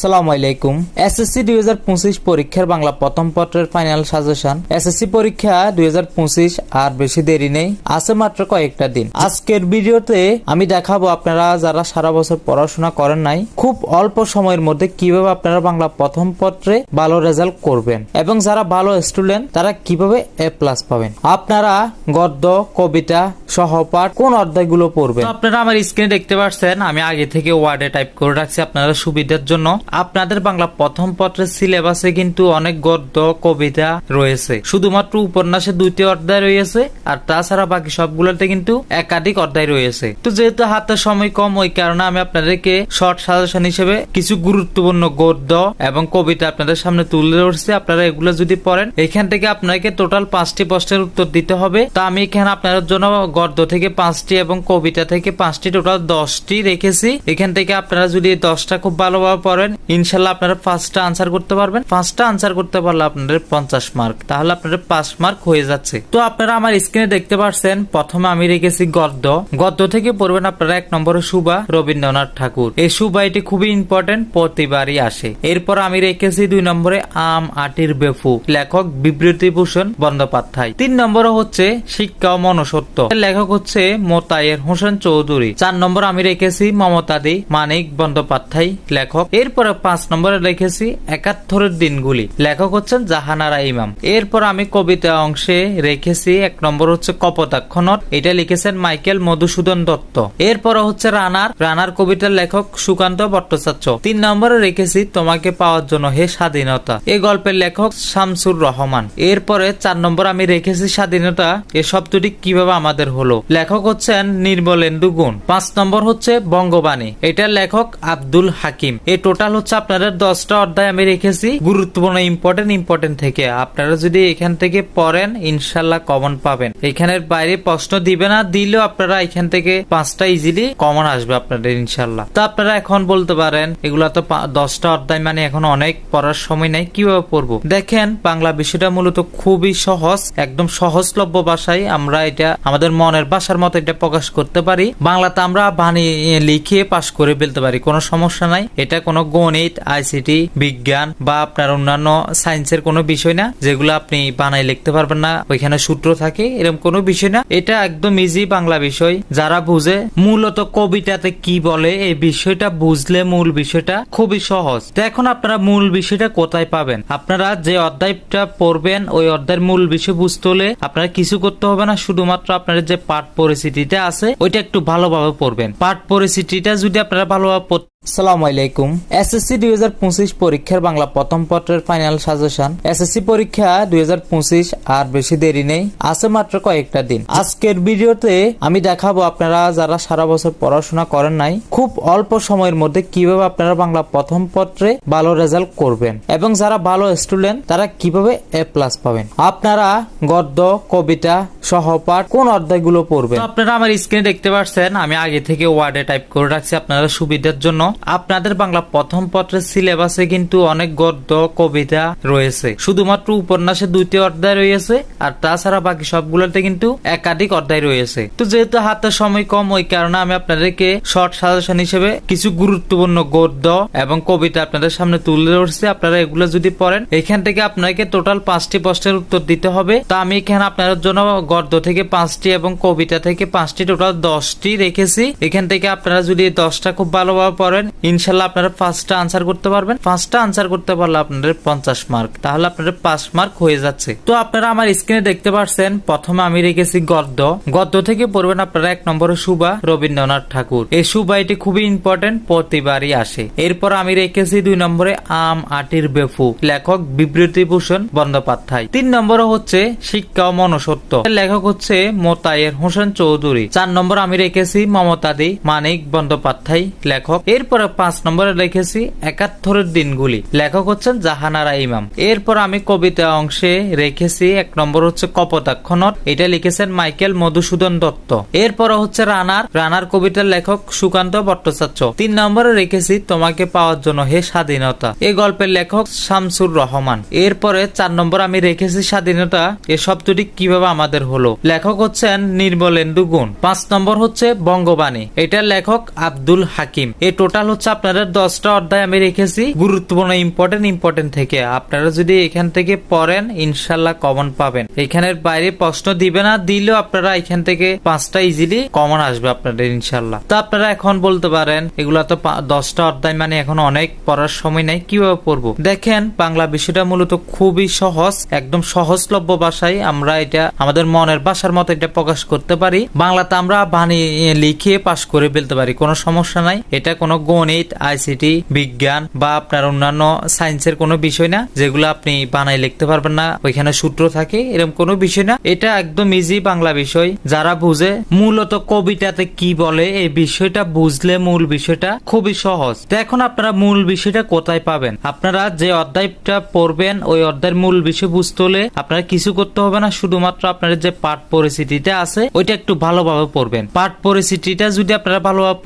সালাম আলাইকুম। এসএসসি দুই হাজার পঁচিশ পরীক্ষার বাংলা প্রথম পত্রের ফাইনাল সাজেশন এসএসসি পরীক্ষা দুই হাজার পঁচিশ আর বেশি দেরি নেই। আছে মাত্র কয়েকটা দিন। আজকের ভিডিওতে আমি দেখাবো আপনারা যারা সারা বছর পড়াশোনা করেন নাই, খুব অল্প সময়ের মধ্যে কীভাবে আপনারা বাংলা প্রথম পত্রে ভালো রেজাল্ট করবেন এবং যারা ভালো স্টুডেন্ট তারা কীভাবে এ প্লাস পাবেন। আপনারা গদ্য, কবিতা সহপাঠ কোন অধ্যায়গুলো পড়বেন? আপনারা আমার স্ক্রিনে দেখতে পাচ্ছেন, আমি আগে থেকে ওয়ার্ডে টাইপ করে রাখছি আপনারা সুবিধার জন্য। আপনাদের বাংলা প্রথম পত্রের সিলেবাসে কিন্তু অনেক গদ্য, কবিতা রয়েছে। শুধুমাত্র উপন্যাসে দুইটি অধ্যায় রয়েছে আর তাছাড়া বাকি সবগুলোতে কিন্তু একাধিক অধ্যায় রয়েছে। তো যেহেতু হাতে সময় কম, ওই কারণে আমি আপনাদেরকে শর্ট সাজেশন হিসেবে কিছু গুরুত্বপূর্ণ গদ্য এবং কবিতা আপনাদের সামনে তুলে ধরছি। আপনারা এগুলো যদি পড়েন, এখান থেকে আপনাকে টোটাল পাঁচটি প্রশ্নের উত্তর দিতে হবে। তো আমি এখানে আপনাদের জন্য গদ্য থেকে পাঁচটি এবং কবিতা থেকে পাঁচটি টোটাল দশটি রেখেছি। এখান থেকে আপনারা যদি দশটা খুব ভালোভাবে পড়েন ইনশাল্লাহ আপনারা পাঁচটা আনসার করতে পারবেন। পাঁচটা আনসার করতে পারলে আপনাদের পঞ্চাশ মার্ক তাহলে আপনাদের পাঁচ মার্ক হয়ে যাচ্ছে। তো আপনারা আমার স্ক্রিনে দেখতে পাচ্ছেন প্রথমে আমি রেখেছি গদ্য। গদ্য থেকে পড়বেন আপনারা এক নম্বরে সুবা, রবীন্দ্রনাথ ঠাকুর। এই সুবা এটি খুবই ইম্পর্টেন্ট প্রতিবারই আসে। এরপর আমি রেখেছি দুই নম্বরে আম, আটির বেফু। লেখক বিবৃতিভূষণ বন্দ্যোপাধ্যায়। তিন নম্বরে হচ্ছে শিক্ষা ও মনসত্ব লেখক হচ্ছে মোতায়ের হোসেন চৌধুরী। চার নম্বর আমি রেখেছি মমতাদি মানিক বন্দ্যোপাধ্যায়, লেখক। এরপরে পাঁচ নম্বরে রেখেছি একাত্তরের দিনগুলি। লেখক হচ্ছেন জাহানারা ইমাম। এরপর আমি কবিতা অংশে রেখেছি, এক নম্বর হচ্ছে কপোতাক্ষণর। এটা লিখেছেন মাইকেল মধুসূদন দত্ত। এরপর হচ্ছে রানার। রানার কবিতার লেখক সুকান্ত ভট্টাচার্য। তিন নম্বরে রেখেছি, তোমাকে পাওয়ার জন্য হে স্বাধীনতা। এই গল্পের লেখক শামসুর রহমান। এরপরে চার নম্বর আমি রেখেছি, স্বাধীনতা। এ শব্দটি কীভাবে আমাদের হলো? লেখক হচ্ছেন নির্মলেন্দু গুণ। পাঁচ নম্বর হচ্ছে বঙ্গবাণী। এটার লেখক আব্দুল হাকিম। এ টোটাল হচ্ছে আপনাদের দশটা অধ্যায় আমি রেখেছি। গুরুত্বপূর্ণ ইম্পর্টেন্ট ইম্পর্টেন্ট থেকে। আপনারা যদি এখান থেকে পড়েন ইনশাল্লাহ কমন পাবেন। এখানের বাইরে প্রশ্ন দিবে না, দিলেও আপনারা এখান থেকে পাঁচটা ইজিলি কমন আসবে আপনাদের ইনশাল্লাহ তো আপনারা এখন বলতে পারেন, এগুলা তো দশটা অধ্যায় মানে এখন অনেক, পড়ার সময় নাই, কীভাবে পড়ব? দেখেন, বাংলা বিষয়টা মূলত খুবই সহজ, একদম সহজলভ্য ভাষায় আমরা এটা আমাদের মনের ভাষার মতো এটা প্রকাশ করতে পারি। বাংলাতে আমরা বানিয়ে লিখে পাশ করে ফেলতে পারি, কোনো সমস্যা নাই। এটা কোনো গণিত আইসিটি বিজ্ঞান বা আপনার অন্যান্য সায়েন্সের কোনো বিষয় না, যেগুলো আপনি বানাই লিখতে পারবেন না, ওইখানে সূত্র থাকে, এরকম কোনো বিষয় না। এটা একদম ইজি বাংলা বিষয়। যারা বুঝে, মূলত কবিতাতে কি বলে, এই বিষয়টা বুঝলে মূল বিষয়টা খুবই সহজ। তো এখন আপনারা মূল বিষয়টা কোথায় পাবেন? আপনারা যে অধ্যায়টা পড়বেন, ওই অধ্যায়ের মূল বিষয় বুঝতে হলে আপনারা কিছু করতে হবে না, শুধুমাত্র আপনার যে পাঠ পরিস্থিতিটা আছে, ওইটা একটু ভালোভাবে পড়বেন। পাঠ পরিস্থিতিটা যদি আপনারা ভালোভাবে সালাম আলাইকুম। এসএসসি দুই হাজার পঁচিশ পরীক্ষার বাংলা প্রথম পত্রের ফাইনাল সাজেশন এসএসসি পরীক্ষা দুই হাজার পঁচিশ আর বেশি দেরি নেই, আছে মাত্র কয়েকটা দিন। আজকের ভিডিওতে আমি দেখাবো আপনারা যারা সারা বছর পড়াশোনা করেন নাই, খুব অল্প সময়ের মধ্যে কীভাবে আপনারা বাংলা প্রথম পত্রে ভালো রেজাল্ট করবেন এবং যারা ভালো স্টুডেন্ট তারা কীভাবে এ প্লাস পাবেন। আপনারা গদ্য, কবিতা, সহপাঠ, কোন অধ্যায়গুলো পড়বেন। আপনারা আমার স্ক্রিনে দেখতে পাচ্ছেন, আমি আগে থেকে ওয়ার্ডে টাইপ করে রাখছি আপনাদের সুবিধার জন্য। আপনাদের বাংলা প্রথম পত্রের সিলেবাসে কিন্তু অনেক গদ্য, কবিতা রয়েছে। শুধুমাত্র উপন্যাসে দুইটি অধ্যায় রয়েছে, আর তাছাড়া বাকি সবগুলোতে কিন্তু একাধিক অধ্যায় রয়েছে। তো যেহেতু হাতে সময় কম, ওই কারণে আমি আপনাদেরকে শর্ট সাজেশন হিসেবে কিছু গুরুত্বপূর্ণ গদ্য এবং কবিতা আপনাদের সামনে তুলে ধরছি। আপনারা এগুলো যদি পড়েন, এখান থেকে আপনাকে টোটাল পাঁচটি প্রশ্নের উত্তর দিতে হবে। তো আমি এখানে আপনাদের জন্য গদ্য থেকে পাঁচটি এবং কবিতা থেকে পাঁচটি টোটাল দশটি রেখেছি। এখান থেকে আপনারা যদি দশটা খুব ভালোভাবে পড়েন ইনশাল্লাহ আপনারা পাঁচটা আনসার করতে পারবেন। পাঁচটা আনসার করতে পারলে আপনাদের পঞ্চাশ মার্ক তাহলে আপনাদের পাঁচ মার্ক হয়ে যাচ্ছে। তো আপনারা আমার স্ক্রিনে দেখতে পাচ্ছেন প্রথমে আমি রেখেছি গদ্য। গদ্য থেকে পড়বেন আপনারা এক নম্বরে সুবা, রবীন্দ্রনাথ ঠাকুর। এই সুবা এটি খুবই ইম্পর্টেন্ট প্রতিবারই আসে। এরপর আমি রেখেছি দুই নম্বরে আম, আটির বেফু। লেখক বিবৃতিভূষণ বন্দ্যোপাধ্যায়। তিন নম্বরে হচ্ছে শিক্ষা ও মনসত্ব লেখক হচ্ছে মোতায়ের হোসেন চৌধুরী। চার নম্বর আমি রেখেছি মমতাদি মানিক বন্দ্যোপাধ্যায়, লেখক। এরপরে পাঁচ নম্বরে রেখেছি একাত্তরের দিনগুলি। লেখক হচ্ছেন জাহানারা ইমাম। এরপর আমি কবিতা অংশে রেখেছি, এক নম্বর হচ্ছে কপোতাক্ষণর। এটা লিখেছেন মাইকেল মধুসূদন দত্ত। এরপর হচ্ছে রানার। রানার কবিতার লেখক সুকান্ত ভট্টাচার্য। তিন নম্বরে রেখেছি, তোমাকে পাওয়ার জন্য হে স্বাধীনতা। এই গল্পের লেখক শামসুর রহমান। এরপরে চার নম্বর আমি রেখেছি, স্বাধীনতা। এ শব্দটি কীভাবে আমাদের হলো? লেখক হচ্ছেন নির্মলেন্দু গুণ। পাঁচ নম্বর হচ্ছে বঙ্গবাণী। এটার লেখক আব্দুল হাকিম। এ টোটাল টোটাল হচ্ছে আপনাদের দশটা অধ্যায় আমি রেখেছি। গুরুত্বপূর্ণ ইম্পর্টেন্ট ইম্পর্টেন্ট থেকে। আপনারা যদি এখান থেকে পড়েন ইনশাল্লাহ কমন পাবেন। এখানের বাইরে প্রশ্ন দিবে না, দিলেও আপনারা এখান থেকে পাঁচটা ইজিলি কমন আসবে আপনাদের ইনশাল্লাহ তো আপনারা এখন বলতে পারেন, এগুলা তো দশটা অধ্যায় মানে এখন অনেক, পড়ার সময় নাই, কীভাবে পড়ব? দেখেন, বাংলা বিষয়টা মূলত খুবই সহজ, একদম সহজলভ্য ভাষায় আমরা এটা আমাদের মনের ভাষার মতো এটা প্রকাশ করতে পারি। বাংলাতে আমরা বানিয়ে লিখে পাশ করে ফেলতে পারি, কোনো সমস্যা নাই। এটা কোনো গণিত আইসিটি বিজ্ঞান বা আপনার অন্যান্য সায়েন্সের কোনো বিষয় না, যেগুলো আপনি বানাই লিখতে পারবেন না, ওইখানে সূত্র থাকে, এরকম কোনো বিষয় না। এটা একদম ইজি বাংলা বিষয়। যারা বুঝে, মূলত কবিতাতে কি বলে, এই বিষয়টা বুঝলে মূল বিষয়টা খুবই সহজ। তো এখন আপনারা মূল বিষয়টা কোথায় পাবেন? আপনারা যে অধ্যায়টা পড়বেন, ওই অধ্যায়ের মূল বিষয় বুঝতে হলে আপনারা কিছু করতে হবে না, শুধুমাত্র আপনার যে পাঠ পরিস্থিতিটা আছে, ওইটা একটু ভালোভাবে পড়বেন। পাঠ পরিস্থিতিটা যদি আপনারা ভালোভাবে